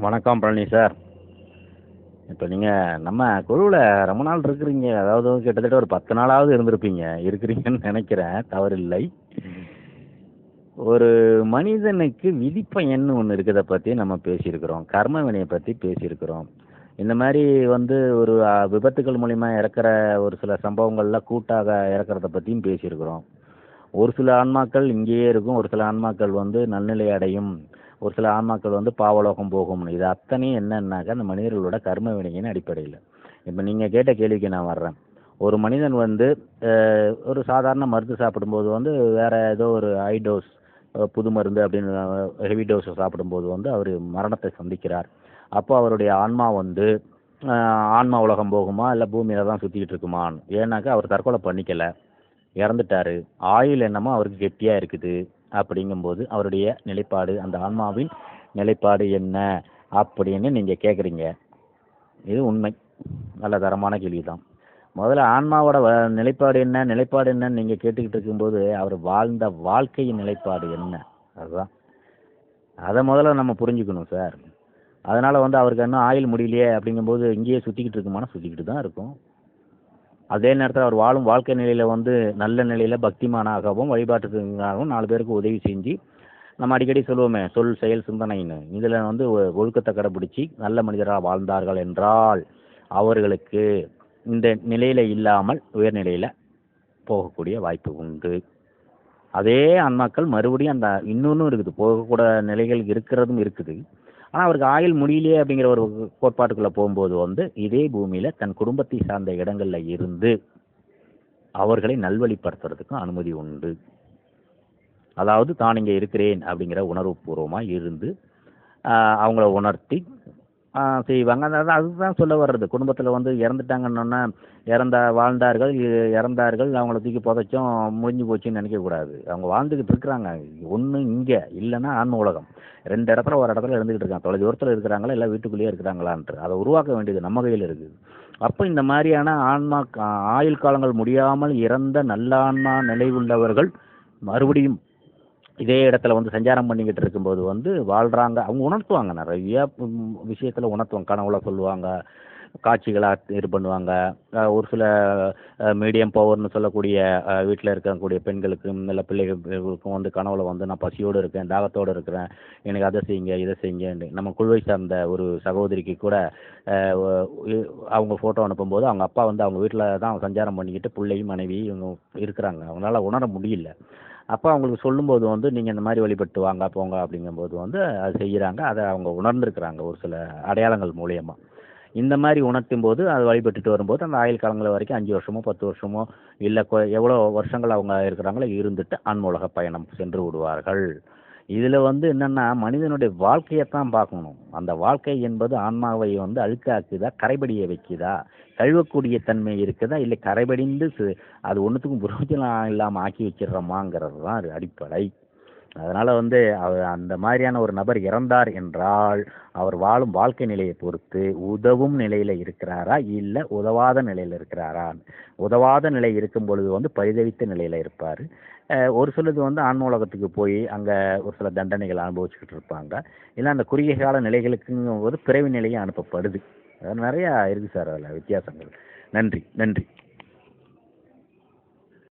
வணக்கம் பழனி சார். இப்போ நீங்கள் நம்ம குழுவில் ரொம்ப நாள் இருக்கிறீங்க. அதாவது கிட்டத்தட்ட ஒரு பத்து நாளாவது இருந்திருப்பீங்க. இருக்கிறீங்கன்னு நினைக்கிறேன். தவறில்லை. ஒரு மனிதனுக்கு விதிப்பயன்னு ஒன்று இருக்கிறத பற்றி நம்ம பேசியிருக்கிறோம். கர்ம வினையை பற்றி பேசியிருக்கிறோம். இந்த மாதிரி வந்து ஒரு விபத்துகள் மூலிமா இறக்குற ஒரு சில சம்பவங்கள்லாம் கூட்டாக இறக்குறத பற்றியும் பேசியிருக்கிறோம். ஒரு சில ஆன்மாக்கள் இங்கேயே இருக்கும். ஒரு சில ஆன்மாக்கள் வந்து நன்னிலை அடையும். ஒரு சில ஆன்மாக்கள் வந்து பாவலோகம் போகும்னு. இது அத்தனையும் என்னன்னாக்கா அந்த மனிதர்களோட கர்ம வினையின் அடிப்படையில். இப்போ நீங்கள் கேட்ட கேள்விக்கு நான் வர்றேன். ஒரு மனிதன் வந்து ஒரு சாதாரண மருந்து சாப்பிடும்போது வந்து வேறு ஏதோ ஒரு ஹை டோஸ் புது மருந்து அப்படின்னு ஹெவி டோஸ் சாப்பிடும்போது வந்து அவர் மரணத்தை சந்திக்கிறார். அப்போ அவருடைய ஆன்மா வந்து ஆன்மா உலகம் போகுமா? இல்லை பூமியில் தான் சுற்றிக்கிட்டு இருக்குமான்னு. ஏன்னாக்கா அவர் தற்கொலை பண்ணிக்கலை. இறந்துட்டாரு. ஆயுள் என்னமோ அவருக்கு கெட்டியாக இருக்குது. அப்படிங்கும்போது அவருடைய நிலைப்பாடு அந்த ஆன்மாவின் நிலைப்பாடு என்ன அப்படின்னு நீங்கள் கேட்குறீங்க இது உண்மை. நல்ல தரமான கேள்வி தான் முதல்ல ஆன்மாவோட வ நிலைப்பாடு என்ன நிலைப்பாடு என்னன்னு நீங்கள் கேட்டுக்கிட்டு இருக்கும்போது அவர் வாழ்ந்த வாழ்க்கையின் நிலைப்பாடு என்ன? அதுதான். அதை முதல்ல நம்ம புரிஞ்சுக்கணும் சார். அதனால் வந்து அவருக்கு இன்னும் ஆயில் முடியலையே அப்படிங்கும்போது இங்கேயே சுற்றிக்கிட்டு இருக்குமானா சுற்றிக்கிட்டு தான் இருக்கும். அதே நேரத்தில் அவர் வாழும் வாழ்க்கை நிலையில் வந்து நல்ல நிலையில் பக்திமானாகவும் வழிபாட்டுக்காகவும் நாலு பேருக்கு உதவி செஞ்சு நம்ம அடிக்கடி சொல்லுவோமே சொல் செயல் சிந்தனைன்னு. இதில் வந்து ஒழுக்கத்தை கடைபிடிச்சி நல்ல மனிதராக வாழ்ந்தார்கள் என்றால் அவர்களுக்கு இந்த நிலையில் இல்லாமல் உயர்நிலையில் போகக்கூடிய வாய்ப்பு உண்டு. அதே ஆன்மாக்கள் மறுபடியும் அந்த இன்னொன்றும் இருக்குது. போகக்கூட நிலைகள் இருக்கிறதும் இருக்குது. ஆனால் அவருக்கு ஆயுள் முடியலையே அப்படிங்கிற ஒரு கோட்பாட்டுக்குள்ளே போகும்போது வந்து இதே பூமியில் தன் குடும்பத்தை சார்ந்த இடங்களில் இருந்து அவர்களை நல்வழிப்படுத்துறதுக்கும் அனுமதி உண்டு. அதாவது தான் இங்கே இருக்கிறேன் அப்படிங்கிற உணர்வுபூர்வமாக இருந்து அவங்கள உணர்த்தி ஆஹ், செய்வாங்க. அதாவது அதுதான் சொல்ல வர்றது. குடும்பத்தில் வந்து இறந்துட்டாங்கன்னொன்னே இறந்தா வாழ்ந்தார்கள் இ- இறந்தார்கள் அவங்கள தூக்கி புதைச்சோம் முடிஞ்சு போச்சுன்னு நினைக்கக்கூடாது அவங்க வாழ்ந்துக்கிட்டு இருக்கிறாங்க. ஒன்று இங்கே இல்லைன்னா ஆன்ம உலகம். ரெண்டு இடத்துல ஒரு இடத்துல இருந்துகிட்டு இருக்காங்க. தொலை தூரத்தில் இருக்கிறாங்களா இல்லை வீட்டுக்குள்ளேயே இருக்கிறாங்களான்ட்டு. அதை உருவாக்க வேண்டியது நம்ம கையில் இருக்குது. அப்போ இந்த மாதிரியான ஆன்மா கா- ஆயுள் காலங்கள் முடியாமல் இறந்த நல்ல ஆன்மா நிலை உள்ளவர்கள் மறுபடியும் இதே இடத்துல வந்து சஞ்சாரம் பண்ணிக்கிட்டு இருக்கும்போது வந்து வாழ்கிறாங்க அவங்க உணர்த்துவாங்க நிறைய விஷயத்தில் உணர்த்துவாங்க. கனவுல சொல்லுவாங்க காட்சிகளாக இது பண்ணுவாங்க. ஒரு சில மீடியம் பவர்னு சொல்லக்கூடிய வீட்டில் இருக்கக்கூடிய பெண்களுக்கும் இல்லை பிள்ளைகளுக்கும் வந்து கனவுல வந்து நான் பசியோடு இருக்கேன் தாகத்தோடு இருக்கிறேன். எனக்கு அதை செய்யுங்க இதை செய்யுங்க நம்ம குழுவை சார்ந்த ஒரு சகோதரிக்கு கூட அவங்க ஃபோட்டோ அனுப்பும்போது அவங்க அப்பா வந்து அவங்க வீட்டில் தான் சஞ்சாரம் பண்ணிக்கிட்டு பிள்ளையும் மனைவி இவங்க இருக்கிறாங்க. அவங்களால உணர முடியல. அப்போ அவங்களுக்கு சொல்லும்போது வந்து நீங்கள் இந்த மாதிரி வழிபட்டு வாங்க போங்க அப்படிங்கும்போது வந்து அது செய்கிறாங்க அதை அவங்க உணர்ந்துருக்கிறாங்க ஒரு சில அடையாளங்கள் மூலியமாக இந்த மாதிரி உணர்த்தும் போது அது வழிபட்டுட்டு வரும்போது அந்த ஆயுள் காலங்கள் வரைக்கும் அஞ்சு வருஷமோ பத்து வருஷமோ இல்லை எவ்வளோ வருஷங்கள் அவங்க இருக்கிறாங்களோ இருந்துட்டு ஆன்மூலக பயணம் சென்று விடுவார்கள். இதில் வந்து என்னென்னா மனிதனுடைய வாழ்க்கையைத்தான் பார்க்கணும். அந்த வாழ்க்கை என்பது ஆன்மாவை வந்து அழுக்காக்குதா கரைபடிய வைக்குதா கழுவக்கூடிய தன்மை இருக்குதா இல்லை கரைபடிந்து சு- அது ஒன்றுத்துக்கும் புரோஜனம் இல்லாமல் ஆக்கி வச்சிடுறோமாங்கிறது தான் அது அடிப்படை. அதனால் வந்து அவர் அந்த மாதிரியான ஒரு நபர் இறந்தார் என்றால் அவர் வாழும் வாழ்க்கை நிலையை பொறுத்து உதவும் நிலையில் இருக்கிறாரா? இல்லை உதவாத நிலையில் இருக்கிறாரா? உதவாத நிலை இருக்கும் பொழுது வந்து பரிதவித்த நிலையில் இருப்பார். ஒரு சிலது வந்து ஆன்மூலகத்துக்கு போய் அங்கே ஒரு சில தண்டனைகள் அனுபவிச்சுக்கிட்டு இருப்பாங்க. இல்லை அந்த குறுகிய கால நிலைகளுக்குங்கும் போது பிறவி நிலையும் அனுப்பப்படுது. அது நிறையா இருக்குது சார் அதில் வித்தியாசங்கள். நன்றி நன்றி.